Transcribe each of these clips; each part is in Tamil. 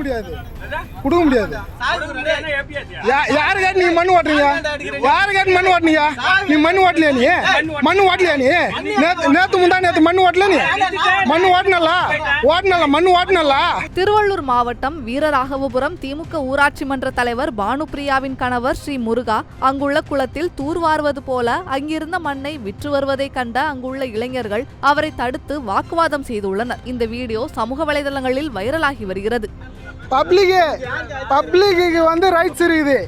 முடியாது. கொடுக்க முடியாது. யாரு கேட்டு நீ மண்ணு ஓட்டுறீங்க? யாரு கேட்டு மண் ஓட்டுனீங்க? நீ மண் ஓட்டலையா நீ? மண் ஓட்டலையா நீ? நேத்து நேத்து முந்தா நேத்து மண் ஓட்டல நீ? மண் ஓட்டுனல? ஓட்டுனல மண் ஓட்டுனல? திருவள்ளூர் மாவட்டம் வீரராகவபுரம் திமுக ஊராட்சி மன்ற தலைவர் பானுபிரியாவின் கணவர் ஸ்ரீ முருகா அங்குள்ள குளத்தில் தூர்வாருவது போல அங்கிருந்த மண்ணை விற்று வருவதை கண்ட அங்குள்ள இளைஞர்கள் அவரை தடுத்து வாக்குவாதம் செய்துள்ளனர். இந்த வீடியோ சமூக வலைதளங்களில் வைரலாகி வருகிறது. பப்ளிக்கு பப்ளிக்கு வந்து ரைட்ஸ் இருக்குது.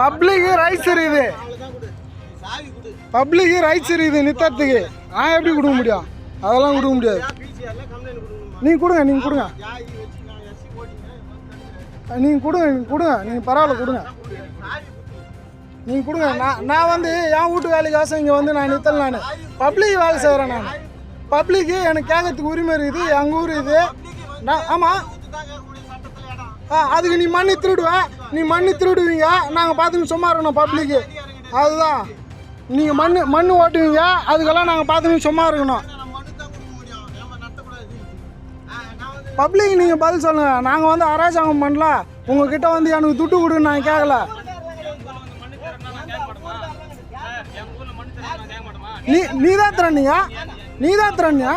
பப்ளிக்கு ரைட்ஸ் இருக்குது. பப்ளிக்கு ரைட்ஸ் இருக்குது நித்தத்துக்கு. நான் எப்படி கொடுக்க முடியும்? அதெல்லாம் கொடுக்க முடியாது. நீங்கள் கொடுங்க நீங்கள் கொடுங்க. நீங்கள் கொடுங்க நீங்கள் கொடுங்க. நீங்கள் பரவாயில்ல கொடுங்க. நீங்கள் கொடுங்க. நான் நான் வந்து என் வீட்டு வேலைக்காசம் இங்கே வந்து நான் நித்தல் நான். பப்ளிக் வேலை செய்கிறேன் நான். பப்ளிக்கு எனக்கு கேட்கறதுக்கு உரிமை இருக்குது எங்கள் ஊர் இது. ஆமாம் ஆ அதுக்கு நீ மண்ணு திருடுவ. நீ மண்ணு திருடுவீங்க. நாங்கள் பார்த்துன்னு சும்மா இருக்கணும் பப்ளிக்கு அதுதான். நீங்கள் மண் மண் ஓட்டுவீங்க. அதுக்கெல்லாம் நாங்கள் பார்த்துன்னு சும்மா இருக்கணும். பப்ளிக் நீங்கள் பதில் சொல்லுங்கள் நாங்கள் வந்து அரசாங்கம் பண்ணல. உங்ககிட்ட வந்து எனக்கு துட்டு கொடுன்னு நான் கேட்கல நீ நீ தான் திறனியா? நீ தான் திறனியா?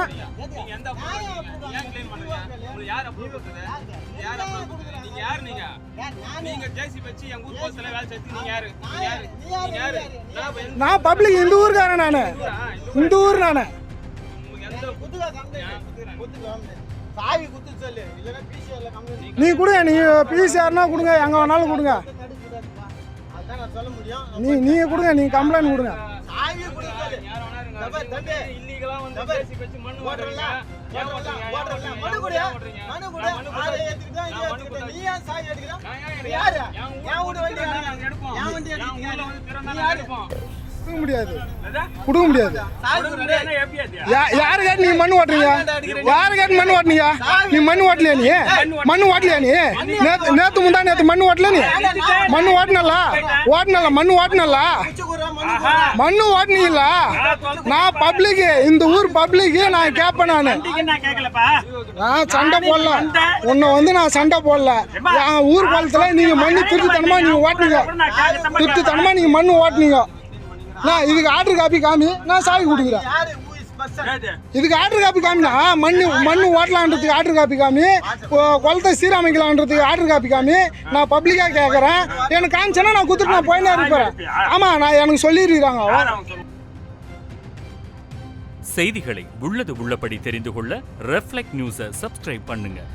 நான் பப்ளிக் இந்த ஊருக்காரன் நான். இந்த ஊர் நான். சாவி குத்து சொல்லு. இல்லைன்னா பிசிஆர்ல கம்ப்ளைண்ட் நீ கொடுங்க நீ பிசிஆர்னா கொடுங்க எங்கே வேணாலும் கொடுங்க. அதான் நான் சொல்ல முடியும். நீ நீங்கள் கொடுங்க நீங்கள் கம்ப்ளைண்ட் கொடுங்க. தம்பி. தம்பி. ஓட்டுறல, ஓட்டுறல, ஓட்டுறல. மனு கொடு, மனு கொடு. ஏத்திக்கிட்ட. நீ ஏன் சாவி எடுக்கிற? யாரு? என் வீட்டு வண்டி யாரு? என் வண்டி எடுக்கிறீங்க. நீ யாரு? கொடுக்க முடியாது. கொடுக்க முடியாது. யா- யாரு கேட்டு நீ மண் ஓட்டுறீங்க? யாரு கேட்டு மண் ஓட்டுனீங்க? நீ மண் ஓட்டலையா நீ? மண் ஓட்டலையா நீ? நேத்து நேத்து முந்தா நேத்து மண் ஓட்டல நீ? மண் ஓட்டினல? ஓட்டினல மண் ஓட்டினல? குச்சி குடுறா, மண்ணு நான் பப்ளிக் இந்த ஊர் பப்ளிக் நான் கேட்பேன் நான். நான் சண்டை போடல. உன்னை வந்து நான் சண்டை போடல. என் ஊர் குளத்துல நீங்க மண்ணு திருட்டுத்தனமா நீங்க ஓட்டுனீங்க. திருட்டுத்தனமா நீங்க மண்ணு ஓட்டுனீங்க. நான் இதுக்கு ஆர்டர் காப்பி காமி நான் சாவி கொடுக்குறேன். இதுக்கு ஆர்டர் காப்பி காமினா மண்ணு மண்ணு ஓட்டலான்றதுக்கு ஆர்டர் காப்பி காமி குளத்தை சீரமைக்கலான்றதுக்கு ஆர்டர் காப்பி காமி நான் பப்ளிக்காக கேட்குறேன் எனக்கு காமிச்சேன்னா நான் கொடுத்துட்டு நான் போயினே இருப்பேன். ஆமாம் நான் எனக்கு சொல்லியிருக்கிறாங்க. செய்திகளை உள்ளது உள்ளபடி தெரிந்து கொள்ள ரெஃப்ளெக்ட் நியூஸை சப்ஸ்கிரைப் பண்ணுங்கள்